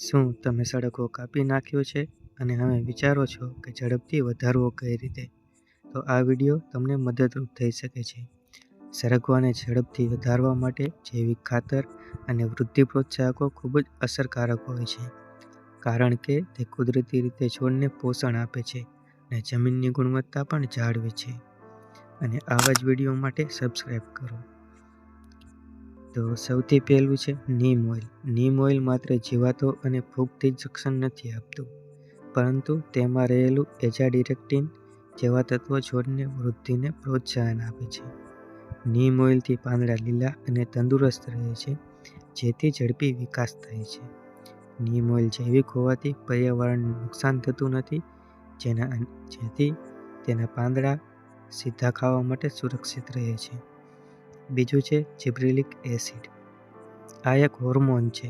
શું તમે સડકો કાપી નાખ્યો છે અને હવે વિચારો છો કે ઝડપથી વધારવો કઈ રીતે? તો આ વીડિયો તમને મદદરૂપ થઈ શકે છે. સરગવાને ઝડપથી વધારવા માટે જૈવિક ખાતર અને વૃદ્ધિ પ્રોત્સાહકો ખૂબ જ અસરકારક હોય છે, કારણ કે તે કુદરતી રીતે છોડને પોષણ આપે છે અને જમીનની ગુણવત્તા પણ જાળવે છે. અને આવા જ વિડિયો માટે સબસ્ક્રાઈબ કરો. તો સૌથી પહેલું છે નીમ ઓઇલ. નીમ ઓઇલ માત્ર જીવાતો અને ફૂગથી જ રક્ષણ નથી આપતું, પરંતુ તેમાં રહેલું એજાડિરેક્ટિન જેવા તત્વો છોડને વૃદ્ધિને પ્રોત્સાહન આપે છે. નીમ ઓઇલથી પાંદડા લીલા અને તંદુરસ્ત રહે છે, જેથી ઝડપી વિકાસ થાય છે. નીમ ઓઇલ જૈવિક હોવાથી પર્યાવરણને નુકસાન થતું નથી, જેના જેથી તેના પાંદડા સીધા ખાવા માટે સુરક્ષિત રહે છે. બીજું છે જિબ્રેલિક એસિડ. આ એક હોર્મોન છે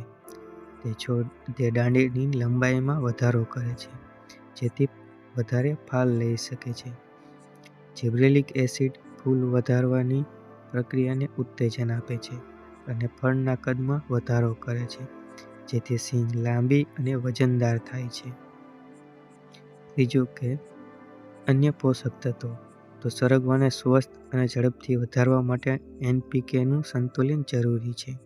તે છોડ તે દાંડીની લંબાઈમાં વધારો કરે છે, જેથી વધારે ફાલ લઈ શકે છે. જિબ્રેલિક એસિડ ફૂલ વધારવાની પ્રક્રિયાને ઉત્તેજન આપે છે અને ફળના કદમાં વધારો કરે છે, જેથી સિંગ લાંબી અને વજનદાર થાય છે. ત્રીજું કે અન્ય પોષક તત્વો. તો સરગવાને સ્વસ્થ અને ઝડપથી વધારવા માટે એન.પી.કે.નું સંતુલન જરૂરી છે.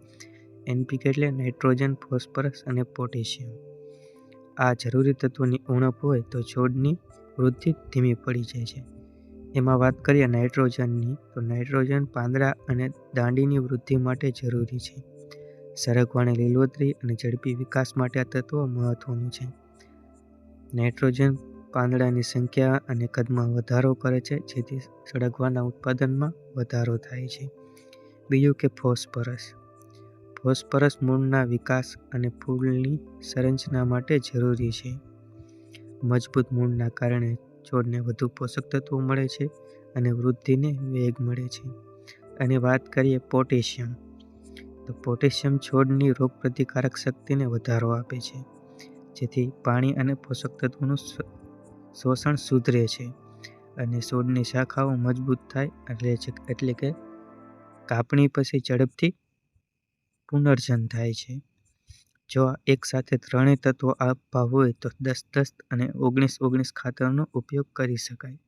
એન.પી.કે એટલે નાઇટ્રોજન, ફોસ્ફરસ અને પોટેશિયમ. આ જરૂરી તત્વોની ઉણપ હોય તો છોડની વૃદ્ધિ ધીમી પડી જાય છે. એમાં વાત કરીએ નાઇટ્રોજનની, તો નાઇટ્રોજન પાંદડા અને દાંડીની વૃદ્ધિ માટે જરૂરી છે. સરગવાની લીલોતરી અને ઝડપી વિકાસ માટે આ તત્વ મહત્વનું છે. નાઇટ્રોજન પાંદડાની સંખ્યા અને કદમાં વધારો કરે છે, જેથી સળગવાના ઉત્પાદનમાં વધારો થાય છે. બીજું કે ફોસ્ફરસ. ફોસ્ફરસ મૂળના વિકાસ અને ફૂલની સંરચના માટે જરૂરી છે. મજબૂત મૂળના કારણે છોડને વધુ પોષક તત્વો મળે છે અને વૃદ્ધિને વેગ મળે છે. અને વાત કરીએ પોટેશિયમ. તો પોટેશિયમ છોડની રોગપ્રતિકારક શક્તિને વધારો આપે છે, જેથી પાણી અને પોષક તત્વોનું શોષણ સુધરે છે અને છોડની શાખાઓ મજબૂત થાય એટલે એટલે કે કાપણી પછી ઝડપથી પુનર્જન થાય છે. જો એક સાથે ત્રણેય તત્વો આપવા હોય તો દસ-દસ અને ઓગણીસ-ઓગણીસ ખાતરનો ઉપયોગ કરી શકાય.